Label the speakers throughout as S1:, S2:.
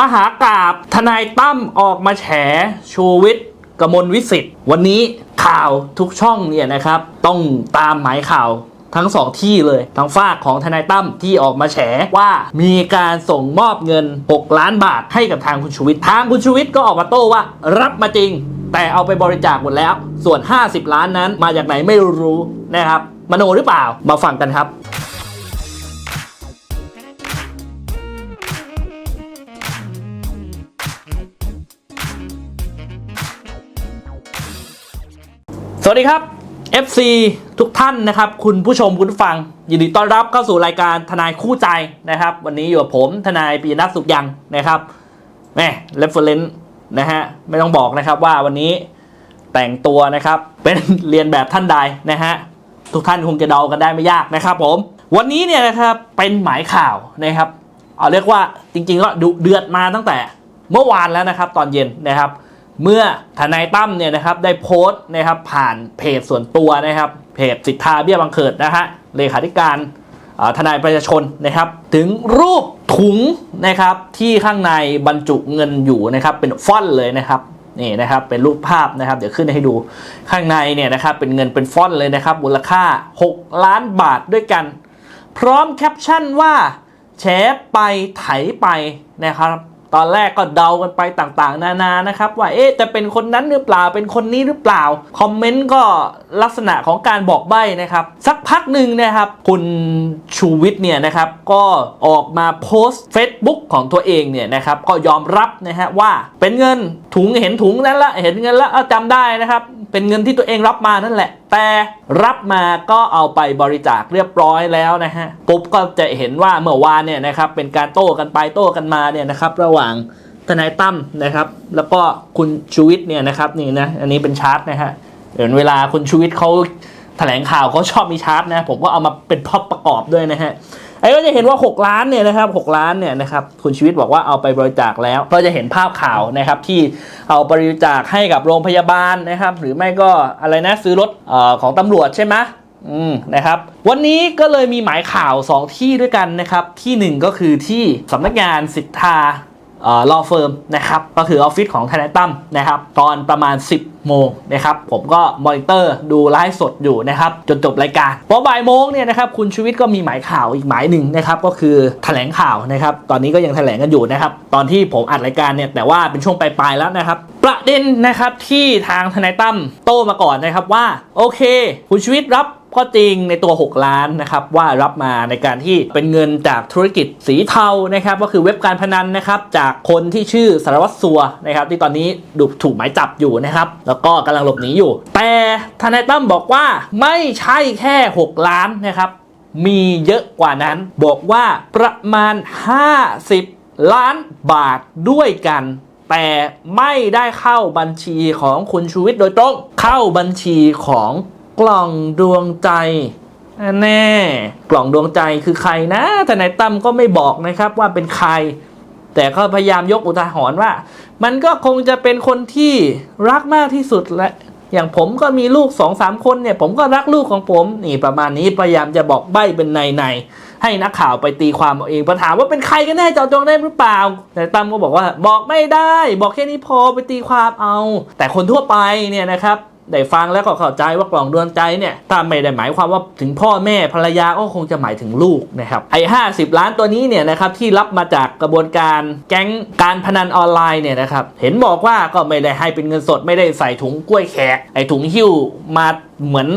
S1: มหากราบทนายตั้มออกมาแฉชูวิทย์กมลวิสิทธิ์วันนี้ข่าวทุกช่องเนี่ยนะครับ ต้องตามหมายข่าวทั้งสองที่เลยทางฝากของทนายตั้มที่ออกมาแฉว่ามีการส่งมอบเงิน 6 ล้านบาทให้กับทางคุณชูวิทย์ทางคุณชูวิทย์ก็ออกมาโต้ว่า รับมาจริง แต่เอาไปบริจาคหมดแล้ว ส่วน 50 ล้านนั้นมาจากไหนไม่รู้นะครับมโนหรือเปล่ามาฟังกันครับ สวัสดีครับ FC ทุกท่านนะครับ คุณผู้ชมคุณฟัง ยินดีต้อนรับเข้าสู่รายการทนายคู่ใจนะครับ วันนี้อยู่กับผมทนายปีนัทสุขยังนะครับแม่เรฟเฟรนซ์นะฮะไม่ต้องบอกนะครับว่าวันนี้แต่งตัวนะครับ เป็นเรียนแบบท่านใดนะฮะทุกท่านคงจะเดากันได้ไม่ยากนะครับ ผม วันนี้เนี่ยนะครับเป็นหมายข่าวนะครับเอาเรียกว่าจริงๆก็ดุเดือดมาตั้งแต่เมื่อวานแล้วนะครับ ตอนเย็นนะครับ เมื่อทนายตั้มเนี่ยนะครับได้โพสต์นะครับผ่านเพจส่วนตัวนะครับเพจสิทธาเบี้ยบังเกิดนะฮะเลขาธิการทนายประชาชนนะครับ ถึงรูปถุงนะครับที่ข้างในบรรจุเงินอยู่นะครับเป็นฟอนต์เลยนะครับนี่นะครับเป็นรูปภาพนะครับ เดี๋ยวขึ้นให้ดูข้างในเนี่ยนะครับเป็นเงินเป็นฟอนต์เลยนะครับมูลค่า 6 ล้านบาทด้วยกัน พร้อมแคปชั่นว่าแฉไปไถไปนะครับ ตอนแรกก็เดากันไปต่างๆ นานานะครับ ว่าเอ๊ะจะเป็นคนนั้นหรือเปล่าเป็นคนนี้หรือเปล่า คอมเมนต์ก็ลักษณะของการบอกใบ้นะครับ สักพักหนึ่งนะครับ คุณชูวิทย์เนี่ยนะครับ ก็ออกมาโพสต์ Facebook ของตัวเองเนี่ยนะครับก็ยอมรับนะฮะว่าเป็นเงินถุงเห็นถุงนั้นละเห็นเงินละจำได้นะครับ เป็นเงินที่ตัวเองรับมานั่นแหละ แต่รับมาก็เอาไปบริจาคเรียบร้อยแล้วนะฮะปุ๊บก็จะเห็นว่าเมื่อวานเนี่ยนะครับเป็นการโต้กันไปโต้กันมาเนี่ยนะครับระหว่างทนายตั้มนะครับ แล้วก็คุณชูวิทย์เนี่ยนะครับนี่นะอันนี้เป็นชาร์ตนะฮะเดี๋ยวเวลาคุณชูวิทย์เขาแถลงข่าวเขาชอบมีชาร์ตนะผมก็เอามาเป็นพ็อพประกอบด้วยนะฮะ ไอ้ก็จะเห็นว่า 6 ล้านเนี่ยนะครับ6ล้านเนี่ยนะครับคุณชีวิตบอกว่าเอาไปบริจาคแล้ว ก็จะเห็นภาพข่าวนะครับที่เอาบริจาคให้กับโรงพยาบาลนะครับ หรือไม่ก็อะไรนะซื้อรถเออของตำรวจใช่ไหมอืมนะครับวันนี้ก็เลยมีหมายข่าว 2 ที่ด้วยกันนะครับที่ 1 ก็คือที่สำนักงานสิทธา รอเฟิร์มนะครับก็คือออฟฟิศของทนายตั้มนะครับตอนประมาณ 10 โมงนะครับผมก็มอนิเตอร์ดูไลฟ์สดอยู่นะครับจนจบรายการพอบ่ายโมงเนี่ยนะครับคุณชูวิทย์ก็มีหมายข่าวอีกหมายหนึ่งนะครับก็คือแถลงข่าวนะครับตอนนี้ก็ยังแถลงกันอยู่นะครับตอนที่ผมอัดรายการเนี่ยแต่ว่าเป็นช่วงปลายๆแล้วนะครับประเด็นนะครับที่ทางทนายตั้มโต้มาก่อนนะครับว่าโอเค คุณชูวิทย์รับ ก็จริงในตัว 6 ล้านนะครับว่ารับมาในการที่เป็นเงินจากธุรกิจสีเทานะครับก็คือเว็บการพนันนะครับจากคนที่ชื่อสารวัตรสัวนะครับที่ตอนนี้ดูถูกหมายจับอยู่นะครับแล้วก็กำลังหลบหนีอยู่ แต่ทนายตั้มบอกว่าไม่ใช่แค่ 6 ล้านนะครับมีเยอะกว่านั้น บอกว่าประมาณ 50 ล้านบาทด้วยกัน แต่ไม่ได้เข้าบัญชีของคุณชูวิทย์โดยตรง เข้าบัญชีของ กล่องดวงใจแน่กล่องดวงใจคือใครนะทนายตั้มก็ไม่บอกนะครับว่าเป็นใคร แต่ก็พยายามยกอุทาหรณ์ว่า มันก็คงจะเป็นคนที่รักมากที่สุดและอย่างผมก็มีลูกสองสามคนเนี่ยผมก็รักลูกของผมนี่ประมาณนี้พยายามจะบอกใบ้เป็นในในๆให้นักข่าวไปตีความเอาเองพอถามว่าเป็นใครกันแน่เจาะจงได้หรือเปล่าแต่ตั้มก็บอกว่าบอกไม่ได้ บอกแค่นี้พอไปตีความเอา แต่คนทั่วไปเนี่ยนะครับ ได้ฟังแล้วก็เข้าใจว่ากล่องดวงใจเนี่ยถ้าไม่ได้หมายความว่าถึงพ่อแม่ภรรยาก็คงจะหมายถึงลูกนะครับไอ้ห้าสิบล้านตัวนี้เนี่ยนะครับที่รับมาจากกระบวนการแก๊งการพนันออนไลน์เนี่ยนะครับเห็นบอกว่าก็ไม่ได้ให้เป็นเงินสดไม่ได้ใส่ถุงกล้วยแขกไอ้ถุงหิ้วมาเหมือน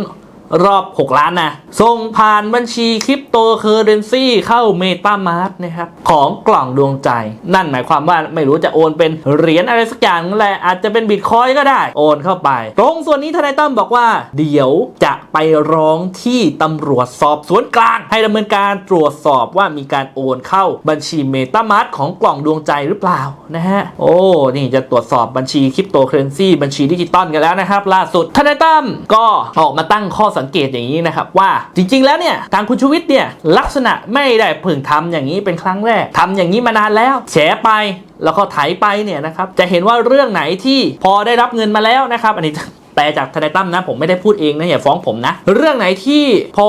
S1: รอบ 6 ล้านนะส่งผ่านบัญชีคริปโตเคอเรนซีเข้าเมตามาร์นะครับ ของกล่องดวงใจ นั่นหมายความว่าไม่รู้จะโอนเป็นเหรียญอะไรสักอย่างนั่นแหละอาจจะเป็นบิตคอยก็ได้ โอนเข้าไป ตรงส่วนนี้ทนายตั้มบอกว่า เดี๋ยวจะไปร้องที่ตำรวจสอบสวนกลาง ให้ดำเนินการตรวจสอบว่ามีการโอนเข้าบัญชีเมตามาร์ของกล่องดวงใจหรือเปล่านะฮะโอ้นี่จะตรวจสอบบัญชีคริปโตเคอเรนซีบัญชีดิจิตอลกันแล้วนะครับล่าสุดทนายตั้มก็ออกมาตั้งข้อสังเกตอย่างนี้นะครับว่าจริง ๆ แล้วเนี่ยทางคุณชูวิทย์เนี่ยลักษณะไม่ได้เพิ่งทำอย่างนี้เป็นครั้งแรกทำอย่างนี้มานานแล้วแฉไปแล้วก็ไถไปเนี่ยนะครับจะเห็นว่าเรื่องไหนที่พอได้รับเงินมาแล้วนะครับ อันนี้แต่จากทนายตั้มนะผมไม่ได้พูดเองนะอย่าฟ้องผมนะ เรื่องไหนที่พอ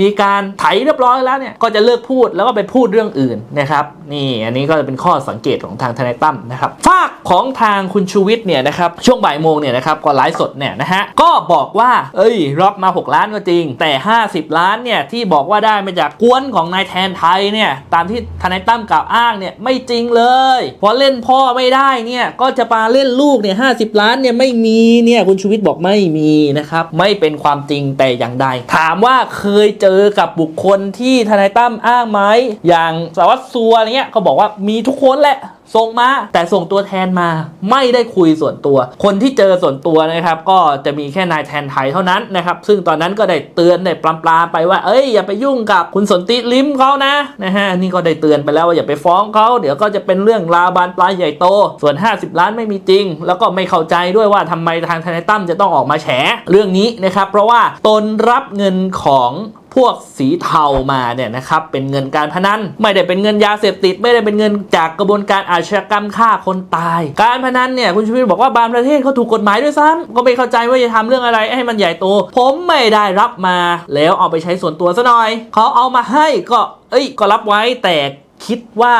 S1: มีการไถเรียบร้อยแล้วเนี่ยก็จะเลิกพูดแล้วก็ไปพูดเรื่องอื่นนะครับ นี่อันนี้ก็จะเป็นข้อสังเกตของทางทนายตั้มนะครับฝากของทางคุณชูวิทย์เนี่ยนะครับช่วงบ่ายโมงเนี่ยนะครับก็ไลฟ์สดเนี่ยนะฮะก็บอกว่าเอ้ยรับมา 6 ล้านก็จริง แต่ 50 ล้านเนี่ยที่บอกว่าได้มาจากกวนของนายแทนไทยเนี่ยตามที่ทนายตั้มกล่าวอ้างเนี่ยไม่จริงเลยพอเล่นพ่อไม่ได้เนี่ยก็จะมาเล่นลูกเนี่ยห้ล้านเนี่ยไม่มีเนี่ยคุณชูวิทย์บอกไม่มีนะครับไม่เป็นความจริงแต่อย่างใด ถามว่าเคยเจอกับบุคคลที่ทนายตั้มอ้างไหมอย่างสารวัตรสัวเงี้ยเขาบอกว่ามีทุกคนแหละส่งมาแต่ส่งตัวแทนมาไม่ได้คุยส่วนตัว คนที่เจอส่วนตัวนะครับ ก็จะมีแค่นายแทนไทยเท่านั้นนะครับ ซึ่งตอนนั้นก็ได้เตือนได้ปลามปลาไปว่าเอ้ยอย่าไปยุ่งกับคุณสนติลิมเขานะนะฮะนี่ก็ได้เตือนไปแล้วว่าอย่าไปฟ้องเขาเดี๋ยวก็จะเป็นเรื่องราวบานปลายใหญ่โต ส่วน 50 ล้านไม่มีจริง แล้วก็ไม่เข้าใจด้วยว่าทำไมทางทนายตั้มจะต้องออกมาแฉเรื่องนี้นะครับ เพราะว่าตนรับเงินของพวกสีเทามาเนี่ยนะครับเป็นเงินการพนันไม่ได้เป็นเงินยาเสพติด ไม่ได้เป็นเงินจากกระบวนการอาชญากรรมฆ่าคนตาย การพนันเนี่ยคุณชูวิทย์บอกว่าบางประเทศเขาถูกกฎหมายด้วยซ้ำก็ไม่เข้าใจว่าจะทำเรื่องอะไรให้มันใหญ่โต ผมไม่ได้รับมา แล้วเอาไปใช้ส่วนตัวซะหน่อยเขาเอามาให้ก็เอ้ยก็รับไว้แต่คิดว่า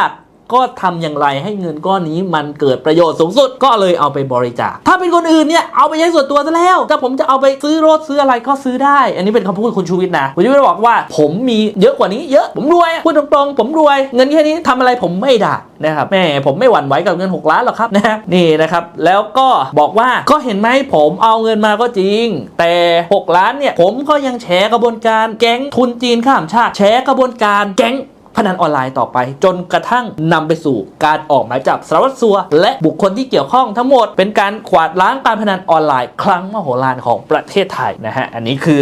S1: ก็ทำอย่างไรให้เงินก้อนนี้มันเกิดประโยชน์สูงสุดก็เลยเอาไปบริจาค ถ้าเป็นคนอื่นเนี่ยเอาไปใช้ส่วนตัวซะแล้วถ้าผมจะเอาไปซื้อรถซื้ออะไรก็ซื้อได้ อันนี้เป็นคำพูดคุณชูวิทย์นะคุณชูวิทย์บอกว่า ผมมีเยอะกว่านี้เยอะผมรวยพูดตรงๆ ผมรวย เงินแค่นี้ทำอะไรผมไม่ได้นะครับแม่ผมไม่หวั่นไหวกับเงิน 6 ล้านหรอกครับนะฮะนี่นะครับ แล้วก็บอกว่าก็เห็นไหมผมเอาเงินมาก็จริง แต่ 6 ล้านเนี่ยผมก็ยังแฉกระบวนการแก๊งทุนจีนข้ามชาติแฉกระบวนการแก๊ง พนันออนไลน์ต่อไป จนกระทั่งนำไปสู่การออกหมายจับสารวัตรสัว และบุคคลที่เกี่ยวข้องทั้งหมดเป็นการขวาดล้างการพนันออนไลน์ ครั้งมโหฬารของประเทศไทยนะฮะอันนี้คือ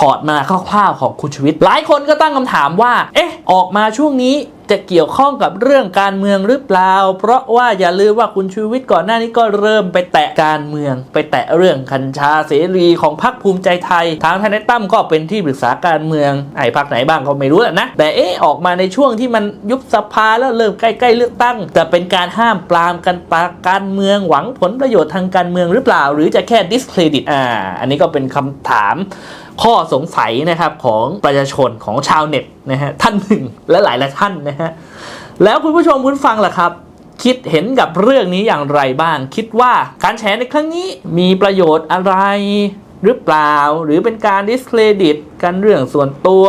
S1: ถอดมาคร่าวๆของคุณชีวิต หลายคนก็ตั้งคำถามว่า เอ๊ะ ออกมาช่วงนี้ จะเกี่ยวข้องกับเรื่องการเมืองหรือเปล่า เพราะว่าอย่าลืมว่าคุณชูวิทย์ก่อนหน้านี้ก็เริ่มไปแตะการเมือง ไปแตะเรื่องกัญชาเสรีของพรรคภูมิใจไทย ทางทนายตั้มก็เป็นที่ปรึกษาการเมืองไอ้พรรคไหนบ้างก็ไม่รู้นะ แต่เอ๊ะออกมาในช่วงที่มันยุบสภาแล้วเริ่มใกล้ๆเลือกตั้ง จะเป็นการห้ามปรามกันปาการเมืองหวังผลประโยชน์ทางการเมืองหรือเปล่า หรือจะแค่ discredit อ่าอันนี้ก็เป็นคำถาม ข้อสงสัยนะครับของประชาชนของชาวเน็ตนะฮะท่านหนึ่งและหลายหลายท่านนะฮะแล้วคุณผู้ชมคุณฟังล่ะครับ คิดเห็นกับเรื่องนี้อย่างไรบ้าง คิดว่าการแชร์ในครั้งนี้มีประโยชน์อะไรหรือเปล่า หรือเป็นการดิสเครดิตกันเรื่องส่วนตัว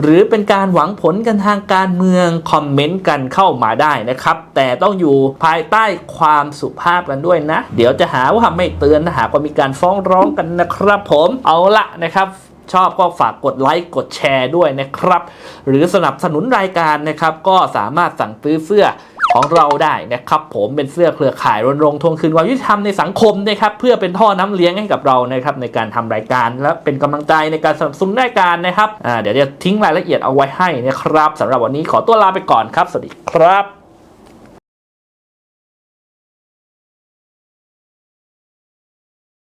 S1: หรือเป็นการหวังผลกันทางการเมืองคอมเมนต์กันเข้ามาได้นะครับ แต่ต้องอยู่ภายใต้ความสุภาพกันด้วยนะ เดี๋ยวจะหาว่าไม่เตือนนะหากว่ามีการฟ้องร้องกันนะครับ ผมเอาละนะครับชอบก็ฝากกดไลค์กดแชร์ด้วยนะครับ หรือสนับสนุนรายการนะครับ ก็สามารถสั่งซื้อเสื้อ ของเราได้นะครับผมเป็นเสื้อเครือข่ายรณรงค์ทวงคืนความยุติธรรมในสังคมนะครับเพื่อเป็นท่อน้ำเลี้ยงให้กับเรานะครับในการทำรายการและเป็นกำลังใจในการสนับสนุนรายการนะครับอ่าเดี๋ยวจะทิ้งรายละเอียดเอาไว้ให้นะครับสำหรับวันนี้ขอตัวลาไปก่อนครับ สวัสดีครับ